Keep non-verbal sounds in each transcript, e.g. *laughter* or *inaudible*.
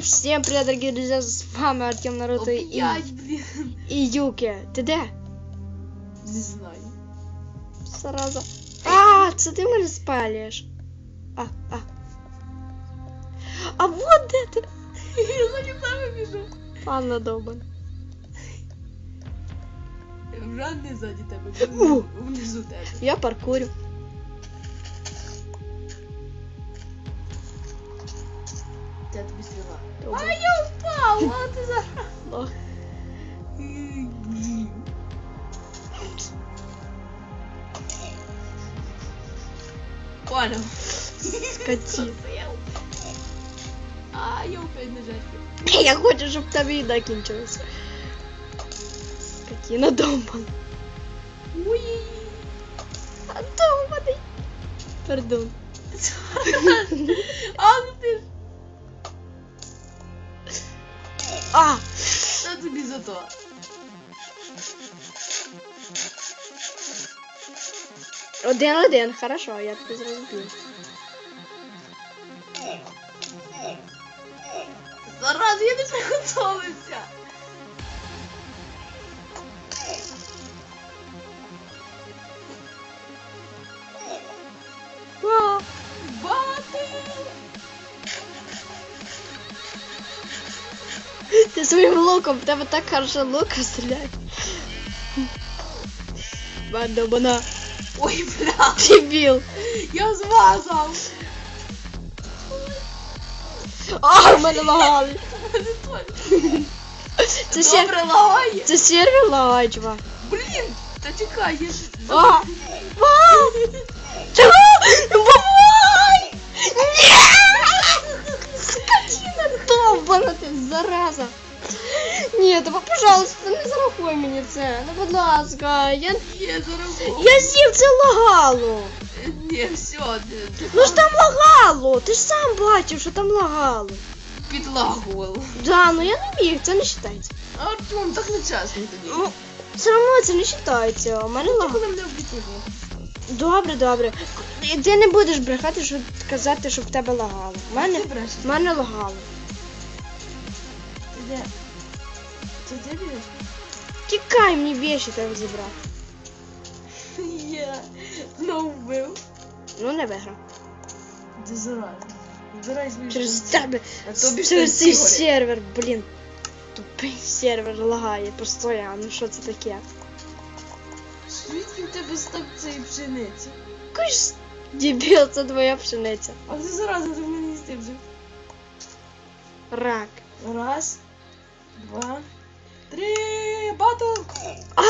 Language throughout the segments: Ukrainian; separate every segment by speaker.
Speaker 1: Всем привет, дорогие друзья, с вами Артем Наруто и,
Speaker 2: Опять, блін.
Speaker 1: и Юки. Ти де?
Speaker 2: Не знаю.
Speaker 1: Сразу. А, це ти мене спалюєш. А, а. А вот де ти?
Speaker 2: Я за тебе біжу.
Speaker 1: Анна Добан.
Speaker 2: Жан не ззаді тебе,
Speaker 1: У.
Speaker 2: внизу, внизу тебе.
Speaker 1: Я паркурю.
Speaker 2: Я тобі А я впав, а ти зараз. Понял.
Speaker 1: Скотина.
Speaker 2: А, я опять на жертві.
Speaker 1: Я хочу, щоб в тебе їда кінчилася. Скотина Добан.
Speaker 2: Уй.
Speaker 1: А Добаний. Пардон. *laughs*
Speaker 2: А, ну ж.
Speaker 1: А!
Speaker 2: Це тобі за то.
Speaker 1: Один-один, хорошо, я тебе зрозумів.
Speaker 2: Зараз я не приготовився.
Speaker 1: Ти своїм луком, в тебе так хорошо лука стріляє. Бандобана.
Speaker 2: Ой, бля,
Speaker 1: Дебіл.
Speaker 2: я змазав.
Speaker 1: А, в мене лагали.
Speaker 2: Мене точно.
Speaker 1: Це, сер...
Speaker 2: Добре лагає.
Speaker 1: Це сервер лагає, чувак.
Speaker 2: Блін, та чекай, я ж...
Speaker 1: А! Вау! Чого? Бувай! Ні! Скотина довбана ти, зараза. Ні, давай, пожалуйста, не зарахуй мені це. Ну, будь ласка, я,
Speaker 2: Є, заработав.
Speaker 1: я з'їв це лагало.
Speaker 2: Ні, все, ти,
Speaker 1: Ну ж там лагало, ти ж сам бачив, що там лагало.
Speaker 2: підлагував.
Speaker 1: Да, ну я не міг, це не вважається.
Speaker 2: Артем, так не чесно тоді.
Speaker 1: Ну, все одно це не вважається. У мене лагало.
Speaker 2: коли мене обітував?
Speaker 1: Добре, добре. Ти не будеш брехати, щоб казати, що в тебе лагало. У мене,
Speaker 2: Ти брешеш.
Speaker 1: в мене лагало.
Speaker 2: Ти де? Ти біжиш?
Speaker 1: Тікай, мені віші треба зібрати. *laughs*
Speaker 2: Я знову вбив.
Speaker 1: Ну не виграв.
Speaker 2: Ти зараза. Збирай свої
Speaker 1: Через тебе.
Speaker 2: А тобі ж
Speaker 1: Через цей сервер, блін. Тупий сервер лагає постійно. Ну що це таке?
Speaker 2: Звідки в тебе стак цієї пшениці?
Speaker 1: Куш, дебіл, це твоя пшениця.
Speaker 2: А ти зараза, ти мене не стив вже.
Speaker 1: Рак.
Speaker 2: Раз, два, три, батл!
Speaker 1: А!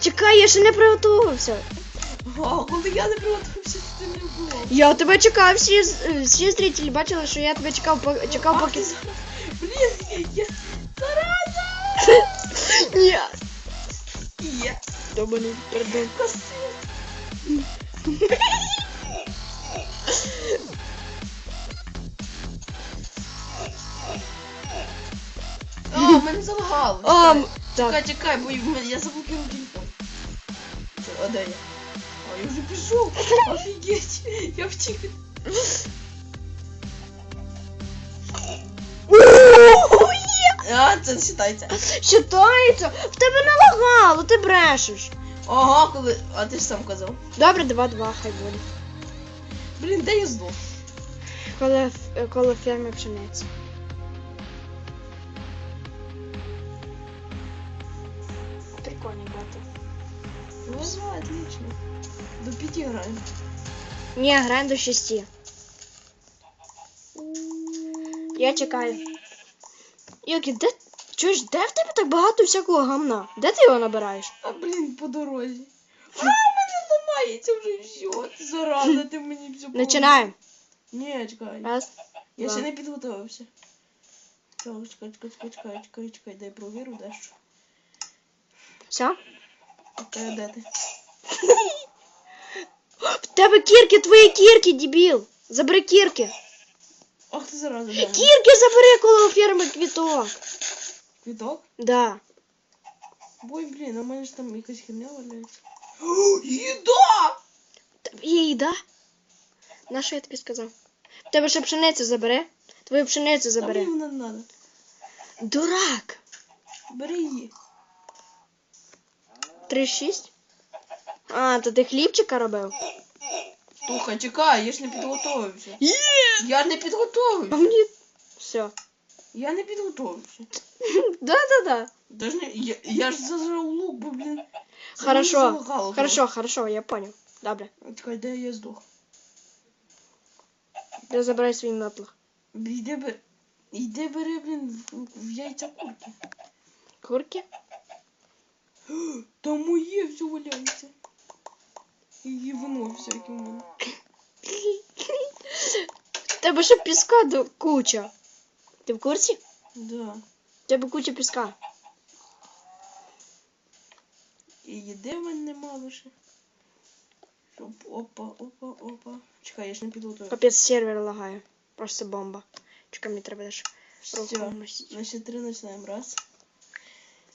Speaker 1: Чекай, я ще не приготувався.
Speaker 2: А, коли я не приготувався, ти не було.
Speaker 1: Я тебе чекав, всі, всі зрителі бачили, що я тебе чекав, по- чекав поки.
Speaker 2: Блін, я... Зараза! *laughs*
Speaker 1: Ні.
Speaker 2: Є.
Speaker 1: Добаний, пардон.
Speaker 2: Коси. А, мене залагало.
Speaker 1: А,
Speaker 2: Чекай. Чекай, бо в я заблокував телефон. А де я? А, я вже пішов. Офігеть. Я втік. А, це считається.
Speaker 1: Считається, в тебе не лагало, ти брешеш.
Speaker 2: Ага, коли. А ти ж сам казав.
Speaker 1: Добре, 2-2, хай буде.
Speaker 2: Блін, де я здох?
Speaker 1: Коли, коли фермі пшениці.
Speaker 2: Ну, отлично. До п'яти граємо.
Speaker 1: Ні, граємо до 6. Я чекаю. Юкі, де. Чуєш, де в тебе так багато всякого гамна? Де ти його набираєш?
Speaker 2: А блін, по дорозі. А, мене ламається вже все. Зараза, ти мені все
Speaker 1: Починаємо.
Speaker 2: Ні, чекай.
Speaker 1: Раз.
Speaker 2: Я
Speaker 1: два.
Speaker 2: ще не підготувався. Чекай, чекай, чекай, чекай, чекай, чекай, дай провірю дещо.
Speaker 1: Все?
Speaker 2: Окей, де ти?
Speaker 1: В тебе кірки, твої кірки, дебіл. Забери кірки.
Speaker 2: Ах ти зараза, де?
Speaker 1: Кірки забери коло ферми квіток.
Speaker 2: Квіток?
Speaker 1: Да.
Speaker 2: Бой, блін, а в мене ж там якась херня валяється. О, їда!
Speaker 1: Тобі є їда? На що я тобі сказав? В тебе ще пшеницю забери. Твою пшеницю
Speaker 2: Та
Speaker 1: забери.
Speaker 2: мені вона не надо.
Speaker 1: Дурак!
Speaker 2: Бери її.
Speaker 1: 3-6? А, то ти хлібчика робив?
Speaker 2: Туха, чекай, я ж не підготовився.
Speaker 1: Є!
Speaker 2: Я не
Speaker 1: А
Speaker 2: підготовився.
Speaker 1: мені. Все.
Speaker 2: Я не підготовився.
Speaker 1: Да-да-да.
Speaker 2: Даже не, я, я ж зажав лук, бо, блін. це
Speaker 1: Хорошо.
Speaker 2: залагало
Speaker 1: Хорошо, хорошо, я понял. Добре.
Speaker 2: трохи. Чекай, де я здох?
Speaker 1: Я забирай свій метлах.
Speaker 2: Йде бери, йде бери, блін, в, в яйця курки.
Speaker 1: Курки? *gasps*
Speaker 2: Там моє все валяється. І вино всяке в мене. *laughs*
Speaker 1: Тебе ще піска до куча. Ти в курсі?
Speaker 2: Да.
Speaker 1: В тебе куча піска.
Speaker 2: І їди в мене нема лише. Щоб опа, опа, опа. Чекай, я ж не підготовив.
Speaker 1: Капець сервер лагає. Просто бомба. Чекай, мені треба теж
Speaker 2: Все, на счет три починаємо. Раз,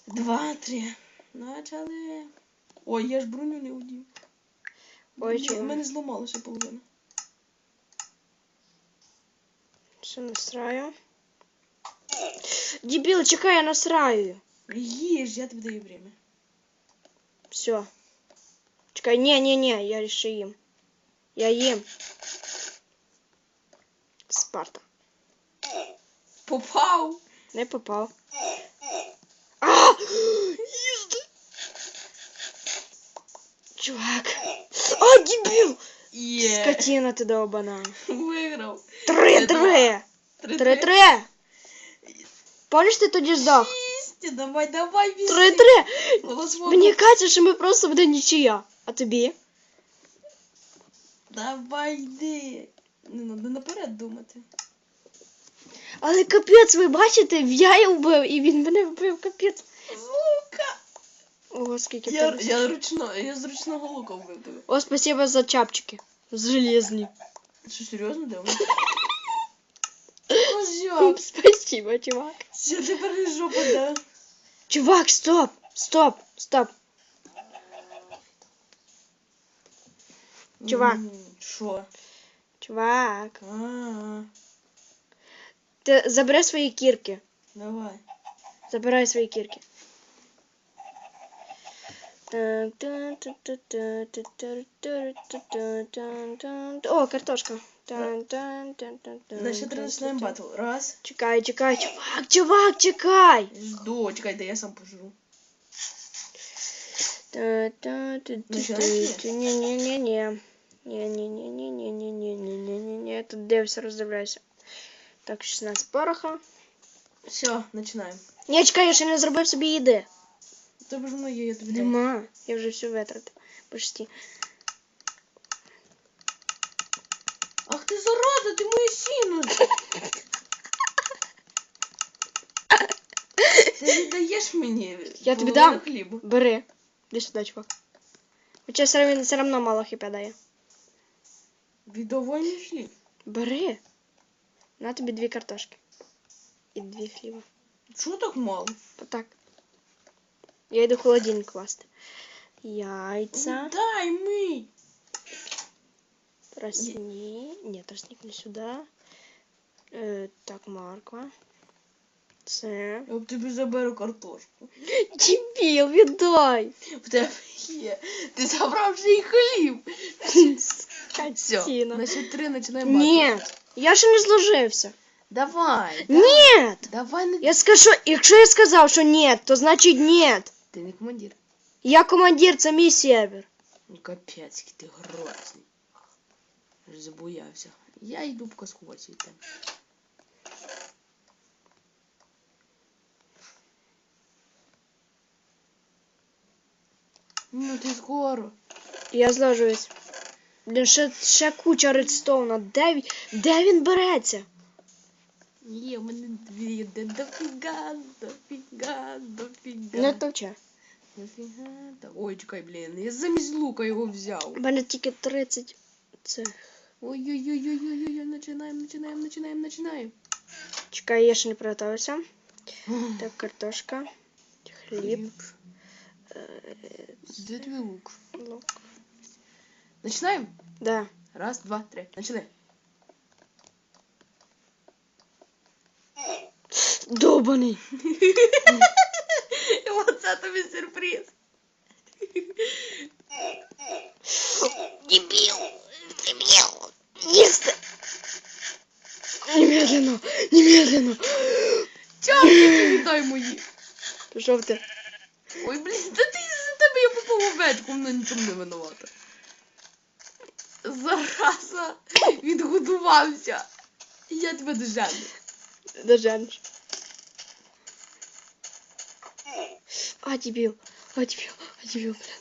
Speaker 2: два, три. Начали. Ой, я ж броню не удів.
Speaker 1: Ой,
Speaker 2: Блін,
Speaker 1: чого?
Speaker 2: в мене зламалося половина.
Speaker 1: Все настраю. Дебіл, чекай, я насраю.
Speaker 2: Їж, я тобі даю время.
Speaker 1: Все. Чекай, не, не, не, я ще їм. Я їм. Спарта.
Speaker 2: Попав!
Speaker 1: Не попав. *gasps* А! *gasps* Чувак. А, дебіл!
Speaker 2: Є!
Speaker 1: Скотина ти довбана.
Speaker 2: Виграв!
Speaker 1: Три-три! Три-три! Помниш, ти тоді здох?
Speaker 2: Шість! Давай, давай, біжи!
Speaker 1: Три-три! Мені кажеться, що ми просто буде нічия. А тобі?
Speaker 2: Давай, йди! Не треба наперед думати.
Speaker 1: Але капець, ви бачите, я його вбив, і він мене вбив, капець.
Speaker 2: Лука!
Speaker 1: Ого, скільки
Speaker 2: Я,
Speaker 1: тебе.
Speaker 2: я, ручно, я з ручного лука вбив тебе.
Speaker 1: О, спасибо за чапчики. Железні.
Speaker 2: Що, серйозно, де вони? Козяк!
Speaker 1: Спасибо, чувак.
Speaker 2: Все, тепер не жопа, да?
Speaker 1: Чувак, стоп! Стоп! Стоп! Чувак.
Speaker 2: М, Що?
Speaker 1: Чувак.
Speaker 2: А,
Speaker 1: Ти забери свої кірки.
Speaker 2: давай.
Speaker 1: Забирай свої кірки. О, картошка.
Speaker 2: Значить, починаємо батл. Раз.
Speaker 1: Чекай, чекай, чувак, чувак, чекай.
Speaker 2: Жду, чекай, да я сам пожру.
Speaker 1: Не-не-не-не. Не-не-не-не-не-не-не-не-не-не. Тут дивишся, роздивляйся. Так, 16 пороха.
Speaker 2: Все, починаємо.
Speaker 1: Ні, чекай, я ще не зробив собі їди.
Speaker 2: Тебе ж воно є, я тобі.
Speaker 1: Нема. Я вже все витратив. Почти.
Speaker 2: Ах ти зараза, ти моє сіно. Ти не даєш мені.
Speaker 1: Я тобі
Speaker 2: половину
Speaker 1: дам.
Speaker 2: хлібу.
Speaker 1: Бери. Іди сюди, чувак. Хоча все, все одно мало хп дає.
Speaker 2: Відовольний хліб.
Speaker 1: Бери. На тобі дві картошки. І дві хліба.
Speaker 2: Чого так мало?
Speaker 1: Отак. Я йду в холодильник класти. Яйця.
Speaker 2: Дай мий.
Speaker 1: Тростник. Ні, тростник не сюди. Е, так, морква. Це.
Speaker 2: Я б тобі заберу картошку.
Speaker 1: Дебіл, віддай!
Speaker 2: В тебе є. Ти забрав вже і хліб. Все,
Speaker 1: Скотина.
Speaker 2: значить три починаємо
Speaker 1: Ні, я ще не зложився.
Speaker 2: Давай.
Speaker 1: Ні!
Speaker 2: Давай не...
Speaker 1: Я скажу, якщо я сказав, що ні, то значить ні.
Speaker 2: Ти не командир.
Speaker 1: Я командир, це мій сервер.
Speaker 2: Ну капець, ти грозний. Аж забоявся. Я йду по казкувати від. Ну ти скоро.
Speaker 1: Я зложуюсь. Блін, ще, ще куча редстоуна. Де, де він береться?
Speaker 2: Є, мене дві, дофіга, дофіга, дофіга.
Speaker 1: Не товче.
Speaker 2: Дофіга, да. Ой, чекай, блін, я замість лука його взяв.
Speaker 1: У мене тільки 30. Це.
Speaker 2: Ой-ой-ой-ой-ой-ой, починаємо, починаємо, починаємо, починаємо.
Speaker 1: Чекай, я ще не приготувався. Так, картошка. Хліб.
Speaker 2: Де твій лук?
Speaker 1: Лук.
Speaker 2: Начинаем?
Speaker 1: Да.
Speaker 2: Раз, два, три. Начинай.
Speaker 1: Довбаний.
Speaker 2: І *laughs* оце тобі сюрприз.
Speaker 1: Дебіл. Дебіл. Їсти. Немедленно. Немедленно.
Speaker 2: Чарки віддай мої.
Speaker 1: Пішов ти.
Speaker 2: Ой, блін, та ти за тебе я попав у овечку, вона нічому не винувата. Зараза, відгодувався. Я тебе дожену.
Speaker 1: Доженеш. А, дебіл. А, дебіл. А, дебіл, блін.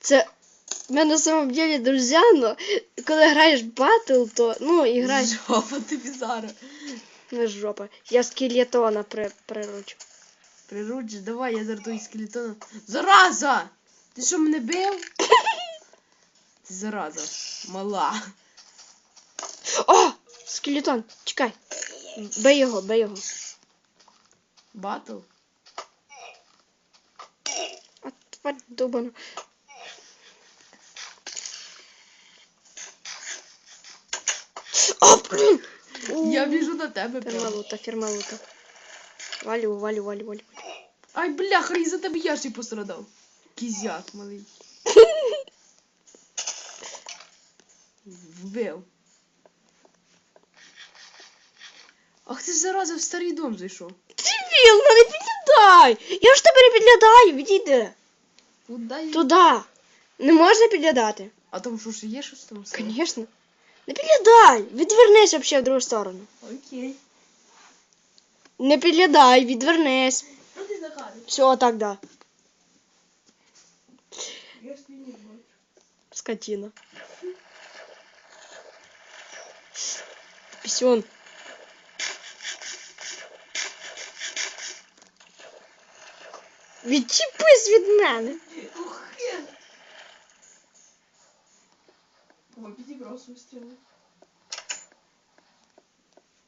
Speaker 1: Це ми на самом деле друзі, но коли граєш батл, то ну і граєш
Speaker 2: Жопа тобі зараз.
Speaker 1: не жопа. Я скелетона при, приручу.
Speaker 2: Прируч, давай, я зараз той скелетон. Зараза! Ти що мене бив? *laughs* Ти зараза. Мала.
Speaker 1: О! Скелетон, чекай. Бей його, бей його.
Speaker 2: Батл?
Speaker 1: А тварь. О, блін!
Speaker 2: Я біжу до тебе
Speaker 1: Ферма
Speaker 2: прямо.
Speaker 1: лута, ферма лута. Валю, валю, валю, валю.
Speaker 2: Ай, бляха, і за тебе я ще й пострадав. Кізяк малий. Вбив. Ах ти ж зараза в старий дом зайшов.
Speaker 1: Дебіл, ну не підглядай! Я ж тебе не підглядаю, відійди.
Speaker 2: Куда я?
Speaker 1: Туда. Не можна підглядати.
Speaker 2: А там що ж є щось там?
Speaker 1: Звісно. Не підглядай, відвернись вообще в другу сторону.
Speaker 2: Окей.
Speaker 1: Не підглядай, відвернись.
Speaker 2: Що ти закажеш?
Speaker 1: Все, так, да.
Speaker 2: Я ж не бачу.
Speaker 1: Скотина. Пісюн. Відчепись від мене.
Speaker 2: Ух, Ой, підібрав свою стрілу.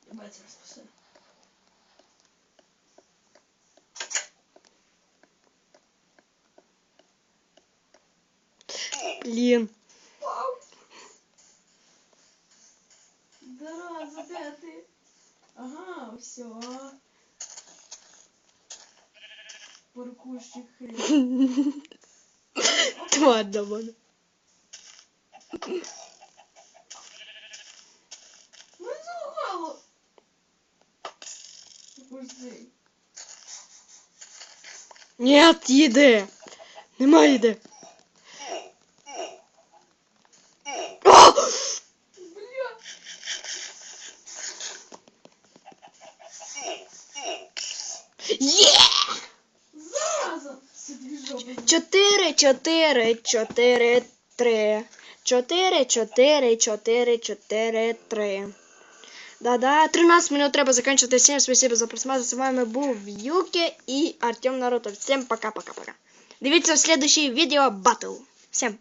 Speaker 2: Я бачу спасе.
Speaker 1: Блін.
Speaker 2: Зараза, де ти? Ага, все. Хрен.
Speaker 1: Тварь до мене. Нет, їди. Нема їди. О!
Speaker 2: Бля.
Speaker 1: Є!
Speaker 2: Зараза. Це дві жопи.
Speaker 1: Чотири, чотири, чотири, три. Чотири, чотири, чотири, чотири, три. Да-да, 13 минут треба заканчивать. Всем спасибо за просмотр. С вами був Юки і Артем Наруто. Всем пока-пока-пока. Дивіться в следующий видео батл. Всем